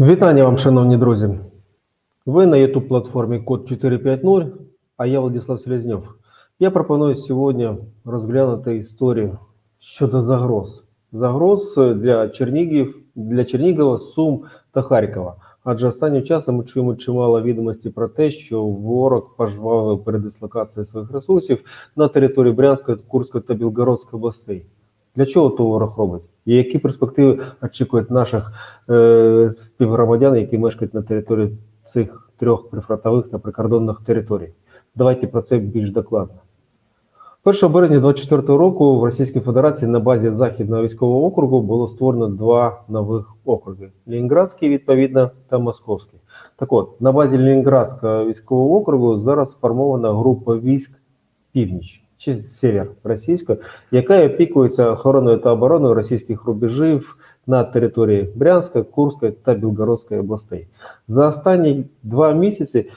Вітання вам, шановні друзі. Ви на youtube платформі Код 450, а я Владислав Селезньов. Я пропоную сьогодні розглянути історію щодо загроз. Загроз для Чернігів, для Чернігова, Сум та Харкова. Адже останнім часом ми чуємо чимало відомостей про те, що ворог пожвавив передислокацію своїх ресурсів на території Брянської, Курської та Білгородської областей. Для чого то ворог робить? І які перспективи очікують наших е, співгромадян, які мешкають на території цих трьох прифронтових та прикордонних територій? Давайте про це більш докладно. 1 березня 2024 року в Російській Федерації на базі Західного військового округу було створено два нових округи: Лінінградський, відповідно, та Московський. Так от, на базі Лінінградського військового округу зараз сформована група військ Північ чи Север російської, яка опікується охороною та обороною російських рубежів на території Брянської, Курської та Білгородської областей. За останні два місяці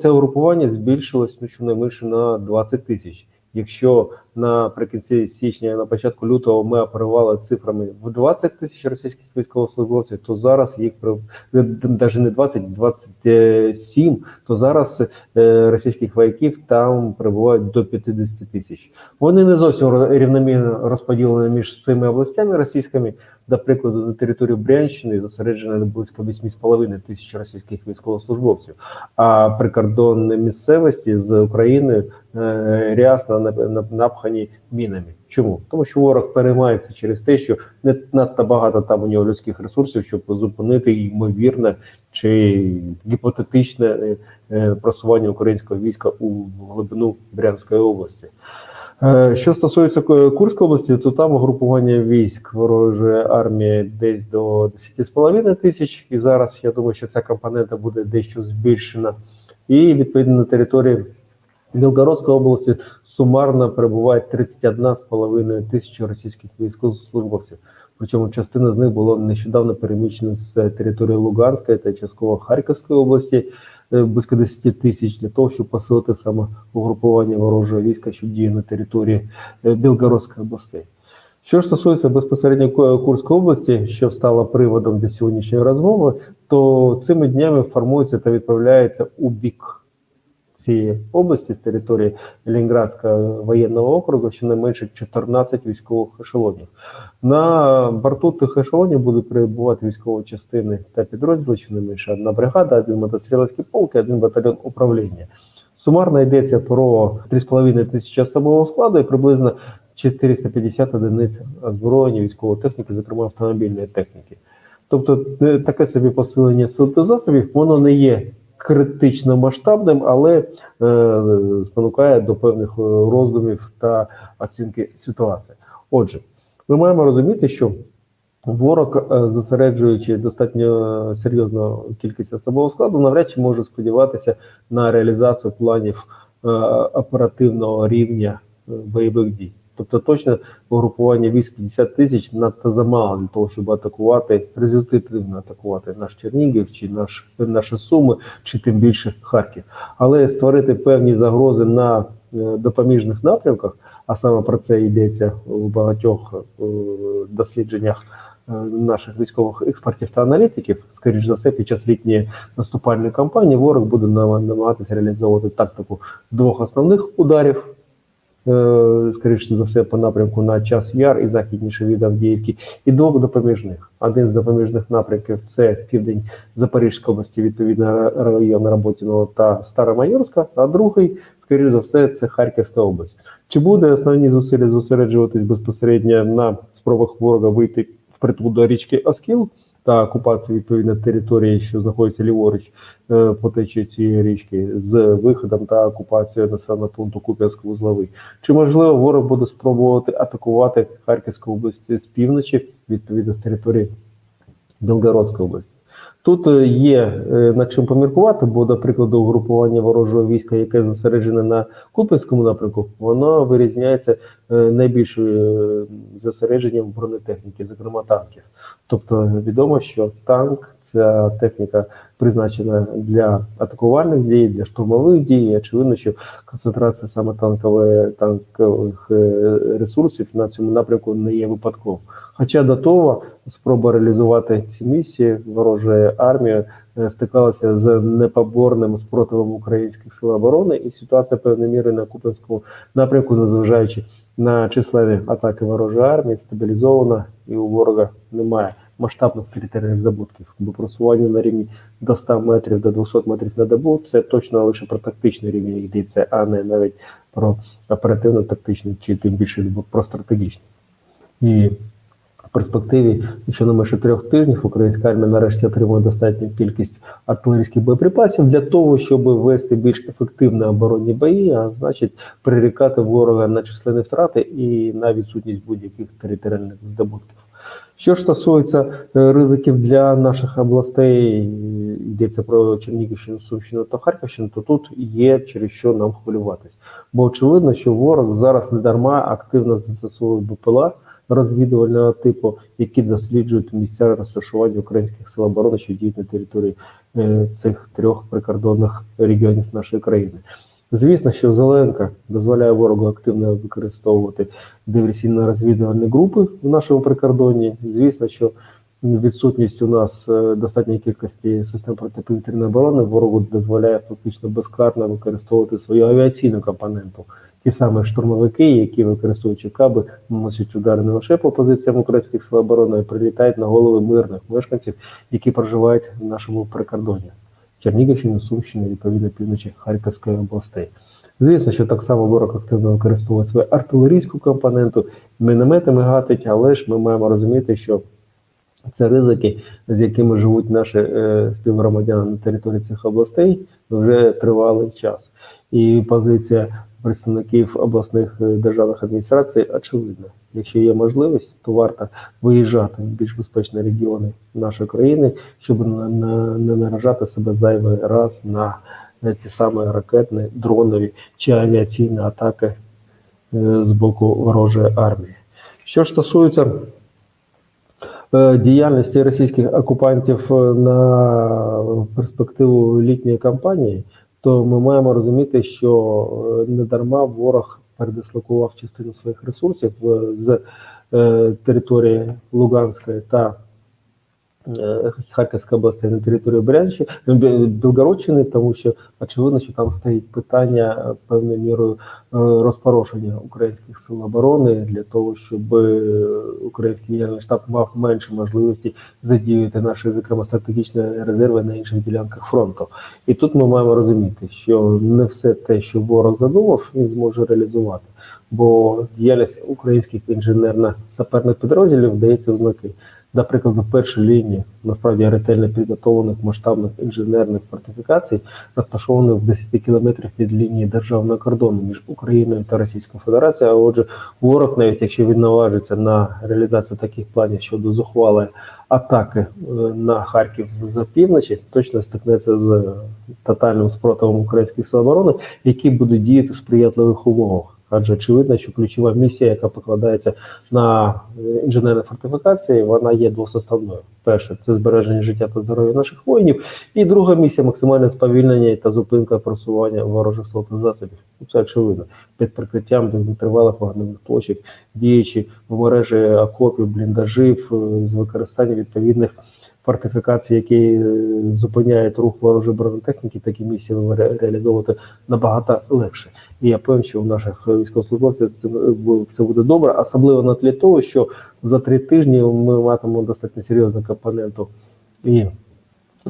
це угрупування збільшилось ну, щонайменше на 20 тисяч. Якщо наприкінці січня, на початку лютого ми оперували цифрами в 20 тисяч російських військовослужбовців, то зараз їх навіть не 20, 27, то зараз е, російських вояків там перебувають до 50 тисяч. Вони не зовсім рівномірно розподілені між цими областями російськими. До прикладу, на території Брянщини зосереджено близько 8,5 тисяч російських військовослужбовців, а прикордонні місцевості з Україною е, рясно нап- напхані мінами. Чому? Тому що ворог переймається через те, що не надто багато там у нього людських ресурсів, щоб зупинити ймовірне чи гіпотетичне е, е, просування українського війська у глибину Брянської області. Е, Що стосується Курської області, то там угрупування військ ворожої армії десь до 10,5 тисяч, і зараз я думаю, що ця компонента буде дещо збільшена. І відповідно на території Білгородської області сумарно перебуває 31,5 тисячі російських військовослужбовців. Причому частина з них було нещодавно переміщена з території Луганської та частково Харківської області е, близько 10 тисяч для того, щоб посилити саме угрупування ворожого війська, що діє на території е, Білгородської області. Що ж стосується безпосередньо Ку- Курської області, що стало приводом для сьогоднішньої розмови, то цими днями формується та відправляється у бік цієї області з території Ленінградського воєнного округу щонайменше 14 військових ешелонів. На борту тих ешелонів будуть перебувати військові частини та підрозділи, щонайменше одна бригада, один мотострілецький полк і один батальйон управління. Сумарно йдеться про 3,5 тисячі особового складу і приблизно 450 одиниць озброєння військової техніки, зокрема автомобільної техніки. Тобто е, таке собі посилення сил та засобів, воно не є критично масштабним, але е, спонукає до певних е, роздумів та оцінки ситуації. Отже, ми маємо розуміти, що ворог, е, зосереджуючи достатньо серйозну кількість особового складу, навряд чи може сподіватися на реалізацію планів е, оперативного рівня е, бойових дій. Тобто точно угрупування військ 50 тисяч надто замало для того, щоб атакувати, результативно атакувати наш Чернігів, чи наш, наші Суми, чи тим більше Харків. Але створити певні загрози на е, допоміжних напрямках, а саме про це йдеться у багатьох е, дослідженнях е, наших військових експертів та аналітиків, скоріш за все, під час літньої наступальної кампанії ворог буде нам- намагатися реалізовувати тактику двох основних ударів. Е, Скоріше за все, по напрямку на час яр і західніше від Авдіївки, і двох допоміжних. Один з допоміжних напрямків це південь Запорізької області, відповідно район Роботіного та Старомайорська, а другий, скоріш за все, це Харківська область. Чи буде основні зусилля зосереджуватись безпосередньо на спробах ворога вийти впритул до річки Оскіл та окупації відповідно території, що знаходиться ліворуч е, по течії цієї річки, з виходом та окупацією населеного пункту Куп'янсько-Вузловий? Чи можливо ворог буде спробувати атакувати Харківську область з півночі, відповідно з території Білгородської області? Тут е, є е, над чим поміркувати, бо, до прикладу, угрупування ворожого війська, яке зосереджене на Куп'янському напрямку, воно вирізняється е, найбільшим зосередженням бронетехніки, зокрема танків. Тобто відомо, що танк ця техніка призначена для атакувальних дій, для штурмових дій. Очевидно, що концентрація саме танкових е, ресурсів на цьому напрямку не є випадковою. Хоча до того спроба реалізувати ці місії ворожої армії е, стикалася з непоборним спротивом українських сил оборони, і ситуація певною мірою на Купенському напрямку, незважаючи на численні атаки ворожої армії, стабілізована і у ворога немає масштабних територіальних здобутків. Бо просування на рівні до 100 метрів до 200 метрів на добу це точно лише про тактичний рівень йдеться, а не навіть про оперативно-тактичний чи тим більше про стратегічний. І перспективі, що не менше трьох тижнів, українська армія нарешті отримує достатню кількість артилерійських боєприпасів для того, щоб вести більш ефективні оборонні бої, а значить прирікати ворога на численні втрати і на відсутність будь-яких територіальних здобутків. Що ж стосується е, ризиків для наших областей, йдеться про Чернігівщину, Сумщину та Харківщину, то тут є через що нам хвилюватись. Бо очевидно, що ворог зараз не дарма активно застосовує БПЛА розвідувального типу, які досліджують місця розташування українських сил оборони, що діють на території е, цих трьох прикордонних регіонів нашої країни. Звісно, що Зеленка дозволяє ворогу активно використовувати диверсійно-розвідувальні групи в нашому прикордонні. Звісно, що відсутність у нас е, достатньої кількості систем протиповітряної оборони ворогу дозволяє фактично безкарно використовувати свою авіаційну компоненту. Ті самі штурмовики, які використовуючи каби, наносять удари не лише по позиціям українських сил оборони, а й прилітають на голови мирних мешканців, які проживають в нашому прикордоні. Чернігівщини, Сумщини, відповідно півночі Харківської областей. Звісно, що так само ворог активно використовує свою артилерійську компоненту, мінометами гатить, але ж ми маємо розуміти, що це ризики, з якими живуть наші е, співгромадяни на території цих областей вже тривалий час. І позиція представників обласних е, державних адміністрацій очевидна. Якщо є можливість, то варто виїжджати в більш безпечні регіони нашої країни, щоб не наражати себе зайвий раз на ті самі ракетні, дронові чи авіаційні атаки е, з боку ворожої армії. Що ж стосується е, діяльності російських окупантів на перспективу літньої кампанії, то ми маємо розуміти, що не дарма ворог передислокував частину своїх ресурсів з е, території Луганської та е, Харківської області на територію Брянщини, Білгородщини, тому що очевидно, що там стоїть питання е, певною мірою розпорошення українських сил оборони для того, щоб український генеральний штаб мав менше можливості задіяти наші, зокрема, стратегічні резерви на інших ділянках фронту. І тут ми маємо розуміти, що не все те, що ворог задумав, він зможе реалізувати. Бо діяльність українських інженерно-саперних підрозділів вдається в знаки. Наприклад, на першій лінії насправді ретельно підготовлених масштабних інженерних фортифікацій, розташованих в 10 кілометрах від лінії державного кордону між Україною та Російською Федерацією. А отже, ворог, навіть якщо він наважиться на реалізацію таких планів щодо зухвалої атаки е, на Харків з півночі, точно стикнеться з тотальним спротивом українських сил оборони, які будуть діяти в сприятливих умовах. Адже очевидно, що ключова місія, яка покладається на інженерні фортифікації, вона є двосоставною. Перше це збереження життя та здоров'я наших воїнів, і друга місія максимальне сповільнення та зупинка просування ворожих сил та засобів. Це очевидно під прикриттям тривалих вогневих точок, діючи в мережі окопів, бліндажів е, з використанням відповідних фортифікацій, які е, зупиняють рух ворожої бронетехніки, такі місії реалізовувати набагато легше. І я певен, що у наших військовослужбовців все буде добре, особливо на тлі того, що за три тижні ми матимемо достатньо серйозну компоненту і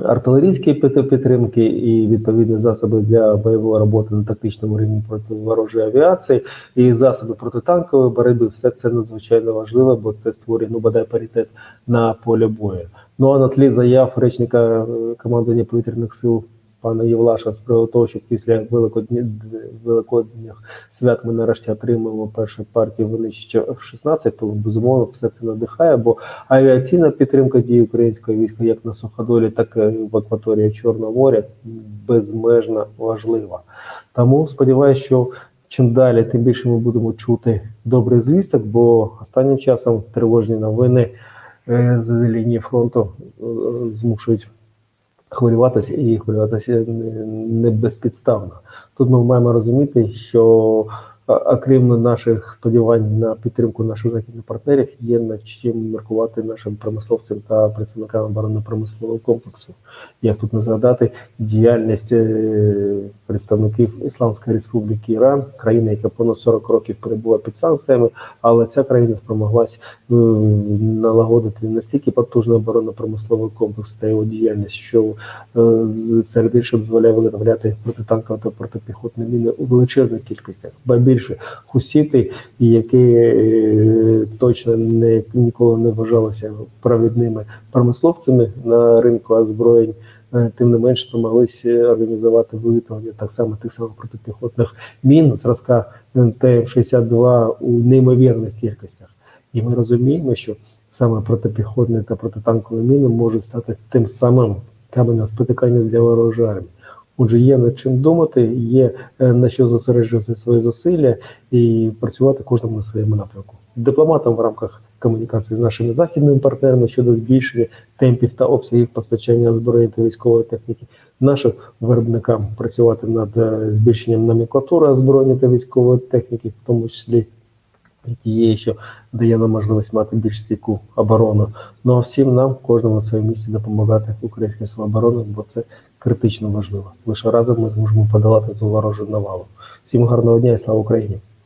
артилерійської підтримки, і відповідні засоби для бойової роботи на тактичному рівні проти ворожої авіації, і засоби протитанкової боротьби. Все це надзвичайно важливо, бо це створює ну бодай паритет на полі бою. Ну а на тлі заяв речника е, командування повітряних сил пана Євлаша з приводу того, що після великодні великодніх свят ми нарешті отримаємо першу партію винищувача F-16, то безумовно все це надихає, бо авіаційна підтримка дії українського війська як на суходолі, так і в акваторії Чорного моря безмежно важлива. Тому сподіваюся, що чим далі, тим більше ми будемо чути добрих звісток, бо останнім часом тривожні новини. Е, з лінії фронту е, змушують хвилюватися і хвилюватися не безпідставно. Тут ми маємо розуміти, що Окрім наших сподівань на підтримку наших західних партнерів, є над чим міркувати нашим промисловцям та представникам оборонно-промислового комплексу. Як тут не згадати діяльність е, представників Ісламської Республіки Іран, країни, яка понад 40 років перебула під санкціями, але ця країна спромоглась е, налагодити настільки потужний оборонно-промисловий комплекс та його діяльність, що е, серед іншого дозволяє виготовляти протитанкові та протипіхотні міни у величезних кількостях. Більше хусіти, які е, точно не ніколи не вважалися провідними промисловцями на ринку озброєнь. е, Тим не менш намагалися організувати виготовлення так само тих самих протипіхотних мін зразка ТМ-62 у неймовірних кількостях. І ми розуміємо, що саме протипіхотні та протитанкові міни можуть стати тим самим каменем спотикання для ворожої армії. Отже, є над чим думати, є е, на що зосереджувати свої зусилля і працювати кожному на своєму напрямку. Дипломатам в рамках комунікації з нашими західними партнерами щодо збільшення темпів та обсягів постачання озброєння та військової техніки, нашим виробникам працювати над е, збільшенням номенклатури озброєння та військової техніки, в тому числі тієї, що дає нам можливість мати більш стійку оборону. Ну а всім нам, кожному на своєму місці, допомагати українським силам оборони, бо це критично важлива. Лише разом ми зможемо подолати ту ворожу навалу. Всім гарного дня і слава Україні!